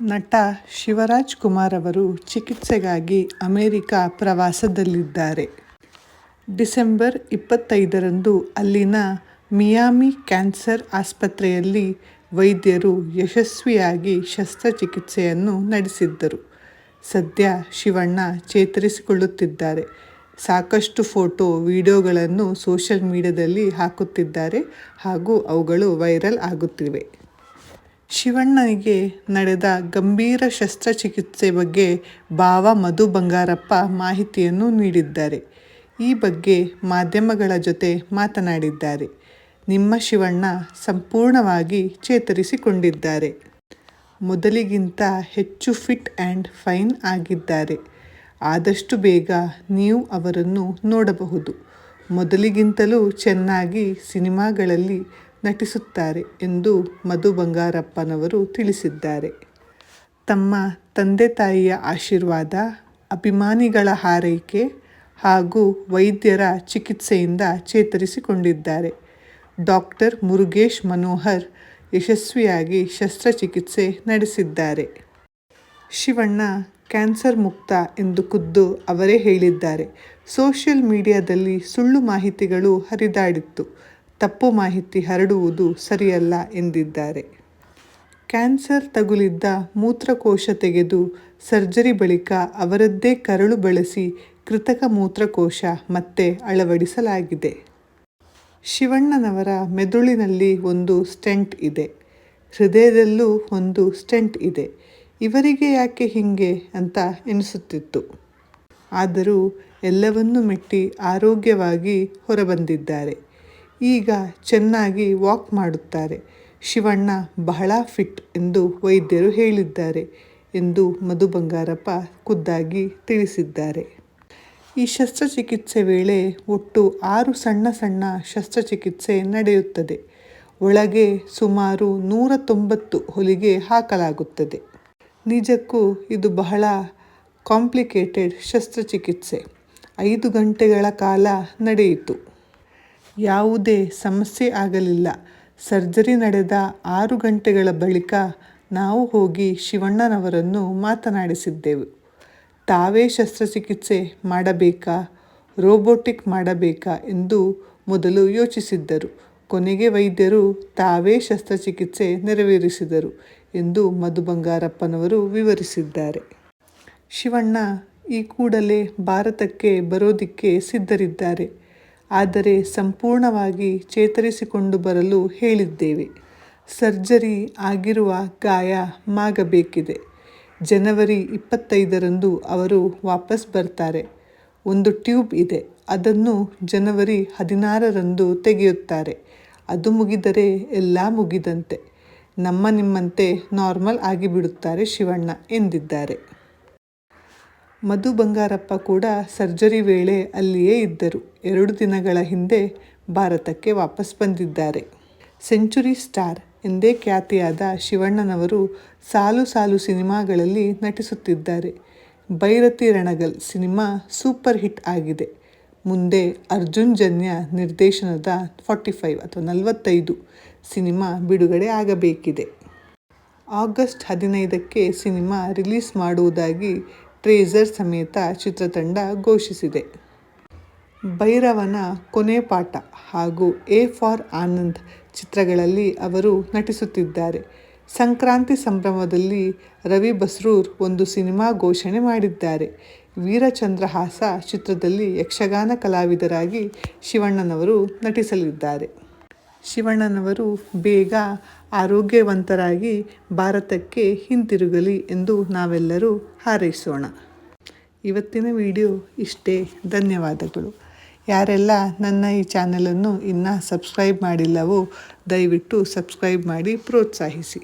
ನಟ ಶಿವರಾಜ್ ಕುಮಾರ್ ಅವರು ಚಿಕಿತ್ಸೆಗಾಗಿ ಅಮೆರಿಕ ಪ್ರವಾಸದಲ್ಲಿದ್ದಾರೆ. ಡಿಸೆಂಬರ್ ಇಪ್ಪತ್ತೈದರಂದು ಅಲ್ಲಿನ ಮಿಯಾಮಿ ಕ್ಯಾನ್ಸರ್ ಆಸ್ಪತ್ರೆಯಲ್ಲಿ ವೈದ್ಯರು ಯಶಸ್ವಿಯಾಗಿ ಶಸ್ತ್ರಚಿಕಿತ್ಸೆಯನ್ನು ನಡೆಸಿದ್ದರು. ಸದ್ಯ ಶಿವಣ್ಣ ಚೇತರಿಸಿಕೊಳ್ಳುತ್ತಿದ್ದಾರೆ. ಸಾಕಷ್ಟು ಫೋಟೋ, ವಿಡಿಯೋಗಳನ್ನು ಸೋಷಲ್ ಮೀಡಿಯಾದಲ್ಲಿ ಹಾಕುತ್ತಿದ್ದಾರೆ ಹಾಗೂ ಅವುಗಳು ವೈರಲ್ ಆಗುತ್ತಿವೆ. ಶಿವಣ್ಣನಿಗೆ ನಡೆದ ಗಂಭೀರ ಶಸ್ತ್ರಚಿಕಿತ್ಸೆ ಬಗ್ಗೆ ಭಾವ ಮಧು ಬಂಗಾರಪ್ಪ ಮಾಹಿತಿಯನ್ನು ನೀಡಿದ್ದಾರೆ. ಈ ಬಗ್ಗೆ ಮಾಧ್ಯಮಗಳ ಜೊತೆ ಮಾತನಾಡಿದ್ದಾರೆ. ನಿಮ್ಮ ಶಿವಣ್ಣ ಸಂಪೂರ್ಣವಾಗಿ ಚೇತರಿಸಿಕೊಂಡಿದ್ದಾರೆ. ಮೊದಲಿಗಿಂತ ಹೆಚ್ಚು ಫಿಟ್ ಆ್ಯಂಡ್ ಫೈನ್ ಆಗಿದ್ದಾರೆ. ಆದಷ್ಟು ಬೇಗ ನೀವು ಅವರನ್ನು ನೋಡಬಹುದು. ಮೊದಲಿಗಿಂತಲೂ ಚೆನ್ನಾಗಿ ಸಿನಿಮಾಗಳಲ್ಲಿ ನಟಿಸುತ್ತಾರೆ ಎಂದು ಮಧು ಬಂಗಾರಪ್ಪನವರು ತಿಳಿಸಿದ್ದಾರೆ. ತಮ್ಮ ತಂದೆ ತಾಯಿಯ ಆಶೀರ್ವಾದ, ಅಭಿಮಾನಿಗಳ ಹಾರೈಕೆ ಹಾಗೂ ವೈದ್ಯರ ಚಿಕಿತ್ಸೆಯಿಂದ ಚೇತರಿಸಿಕೊಂಡಿದ್ದಾರೆ. ಡಾಕ್ಟರ್ ಮುರುಗೇಶ್ ಮನೋಹರ್ ಯಶಸ್ವಿಯಾಗಿ ಶಸ್ತ್ರಚಿಕಿತ್ಸೆ ನಡೆಸಿದ್ದಾರೆ. ಶಿವಣ್ಣ ಕ್ಯಾನ್ಸರ್ ಮುಕ್ತ ಎಂದು ಖುದ್ದು ಅವರೇ ಹೇಳಿದ್ದಾರೆ. ಸೋಷಿಯಲ್ ಮೀಡಿಯಾದಲ್ಲಿ ಸುಳ್ಳು ಮಾಹಿತಿಗಳು ಹರಿದಾಡಿತ್ತು. ತಪ್ಪು ಮಾಹಿತಿ ಹರಡುವುದು ಸರಿಯಲ್ಲ ಎಂದಿದ್ದಾರೆ. ಕ್ಯಾನ್ಸರ್ ತಗುಲಿದ್ದ ಮೂತ್ರಕೋಶ ತೆಗೆದು ಸರ್ಜರಿ ಬಳಿಕ ಅವರದ್ದೇ ಕರಳು ಬಳಸಿ ಕೃತಕ ಮೂತ್ರಕೋಶ ಮತ್ತೆ ಅಳವಡಿಸಲಾಗಿದೆ. ಶಿವಣ್ಣನವರ ಮೆದುಳಿನಲ್ಲಿ ಒಂದು ಸ್ಟೆಂಟ್ ಇದೆ. ಹೃದಯದಲ್ಲೂ ಒಂದು ಸ್ಟೆಂಟ್ ಇದೆ. ಇವರಿಗೆ ಯಾಕೆ ಹಿಂಗೆ ಅಂತ ಎನಿಸುತ್ತಿತ್ತು. ಆದರೂ ಎಲ್ಲವನ್ನೂ ಮೆಟ್ಟಿ ಆರೋಗ್ಯವಾಗಿ ಹೊರಬಂದಿದ್ದಾರೆ. ಈಗ ಚೆನ್ನಾಗಿ ವಾಕ್ ಮಾಡುತ್ತಾರೆ. ಶಿವಣ್ಣ ಬಹಳ ಫಿಟ್ ಎಂದು ವೈದ್ಯರು ಹೇಳಿದ್ದಾರೆ ಎಂದು ಮಧು ಬಂಗಾರಪ್ಪ ಖುದ್ದಾಗಿ ತಿಳಿಸಿದ್ದಾರೆ. ಈ ಶಸ್ತ್ರಚಿಕಿತ್ಸೆ ವೇಳೆ ಒಟ್ಟು ಆರು ಸಣ್ಣ ಸಣ್ಣ ಶಸ್ತ್ರಚಿಕಿತ್ಸೆ ನಡೆಯುತ್ತದೆ. ಒಳಗೆ ಸುಮಾರು ನೂರ ತೊಂಬತ್ತು ಹೊಲಿಗೆ ಹಾಕಲಾಗುತ್ತದೆ. ನಿಜಕ್ಕೂ ಇದು ಬಹಳ ಕಾಂಪ್ಲಿಕೇಟೆಡ್ ಶಸ್ತ್ರಚಿಕಿತ್ಸೆ. ಐದು ಗಂಟೆಗಳ ಕಾಲ ನಡೆಯಿತು. ಯಾವುದೇ ಸಮಸ್ಯೆ ಆಗಲಿಲ್ಲ. ಸರ್ಜರಿ ನಡೆದ ಆರು ಗಂಟೆಗಳ ಬಳಿಕ ನಾವು ಹೋಗಿ ಶಿವಣ್ಣನವರನ್ನು ಮಾತನಾಡಿಸಿದ್ದೆವು. ತಾವೇ ಶಸ್ತ್ರಚಿಕಿತ್ಸೆ ಮಾಡಬೇಕಾ, ರೋಬೋಟಿಕ್ ಮಾಡಬೇಕಾ ಎಂದು ಮೊದಲು ಯೋಚಿಸಿದ್ದರು. ಕೊನೆಗೆ ವೈದ್ಯರು ತಾವೇ ಶಸ್ತ್ರಚಿಕಿತ್ಸೆ ನೆರವೇರಿಸಿದರು ಎಂದು ಮಧು ಬಂಗಾರಪ್ಪನವರು ವಿವರಿಸಿದ್ದಾರೆ. ಶಿವಣ್ಣ ಈ ಕೂಡಲೇ ಭಾರತಕ್ಕೆ ಬರೋದಿಕ್ಕೆ ಸಿದ್ಧರಿದ್ದಾರೆ. ಆದರೆ ಸಂಪೂರ್ಣವಾಗಿ ಚೇತರಿಸಿಕೊಂಡು ಬರಲು ಹೇಳಿದ್ದೇವೆ. ಸರ್ಜರಿ ಆಗಿರುವ ಗಾಯ ಮಾಗಬೇಕಿದೆ. ಜನವರಿ ಇಪ್ಪತ್ತೈದರಂದು ಅವರು ವಾಪಸ್ ಬರ್ತಾರೆ. ಒಂದು ಟ್ಯೂಬ್ ಇದೆ. ಅದನ್ನು ಜನವರಿ ಹದಿನಾರರಂದು ತೆಗೆಯುತ್ತಾರೆ. ಅದು ಮುಗಿದರೆ ಎಲ್ಲ ಮುಗಿದಂತೆ. ನಮ್ಮ ನಿಮ್ಮಂತೆ ನಾರ್ಮಲ್ ಆಗಿಬಿಡುತ್ತಾರೆ ಶಿವಣ್ಣ ಎಂದಿದ್ದಾರೆ. ಮಧು ಬಂಗಾರಪ್ಪ ಕೂಡ ಸರ್ಜರಿ ವೇಳೆ ಅಲ್ಲಿಯೇ ಇದ್ದರು. ಎರಡು ದಿನಗಳ ಹಿಂದೆ ಭಾರತಕ್ಕೆ ವಾಪಸ್ ಬಂದಿದ್ದಾರೆ. ಸೆಂಚುರಿ ಸ್ಟಾರ್ ಎಂದೇ ಖ್ಯಾತಿಯಾದ ಶಿವಣ್ಣನವರು ಸಾಲು ಸಾಲು ಸಿನಿಮಾಗಳಲ್ಲಿ ನಟಿಸುತ್ತಿದ್ದಾರೆ. Bhairathi Ranagal cinema super hit ಆಗಿದೆ. ಮುಂದೆ ಅರ್ಜುನ್ ಜನ್ಯ ನಿರ್ದೇಶನದ ಫಾರ್ಟಿ ಫೈವ್ ಅಥವಾ ನಲವತ್ತೈದು ಸಿನಿಮಾ ಬಿಡುಗಡೆ ಆಗಬೇಕಿದೆ. ಆಗಸ್ಟ್ ಹದಿನೈದಕ್ಕೆ ಸಿನಿಮಾ ರಿಲೀಸ್ ಮಾಡುವುದಾಗಿ ಟ್ರೇಸರ್ ಸಮೇತ ಚಿತ್ರತಂಡ ಘೋಷಿಸಿದೆ. ಭೈರವನ ಕೊನೆ ಪಾಠ ಹಾಗೂ ಎ ಫಾರ್ ಆನಂದ್ ಚಿತ್ರಗಳಲ್ಲಿ ಅವರು ನಟಿಸುತ್ತಿದ್ದಾರೆ. ಸಂಕ್ರಾಂತಿ ಸಂಭ್ರಮದಲ್ಲಿ ರವಿ ಬಸ್ರೂರ್ ಒಂದು ಸಿನಿಮಾ ಘೋಷಣೆ ಮಾಡಿದ್ದಾರೆ. ವೀರಚಂದ್ರಹಾಸ ಚಿತ್ರದಲ್ಲಿ ಯಕ್ಷಗಾನ ಕಲಾವಿದರಾಗಿ ಶಿವಣ್ಣನವರು ನಟಿಸಲಿದ್ದಾರೆ. ಶಿವಣ್ಣನವರು ಬೇಗ ಆರೋಗ್ಯವಂತರಾಗಿ ಭಾರತಕ್ಕೆ ಹಿಂತಿರುಗಲಿ ಎಂದು ನಾವೆಲ್ಲರೂ ಹಾರೈಸೋಣ. ಇವತ್ತಿನ ವಿಡಿಯೋ ಇಷ್ಟೇ. ಧನ್ಯವಾದಗಳು. ಯಾರೆಲ್ಲ ನನ್ನ ಈ ಚಾನಲನ್ನು ಇನ್ನೂ ಸಬ್ಸ್ಕ್ರೈಬ್ ಮಾಡಿಲ್ಲವೋ ದಯವಿಟ್ಟು ಸಬ್ಸ್ಕ್ರೈಬ್ ಮಾಡಿ ಪ್ರೋತ್ಸಾಹಿಸಿ.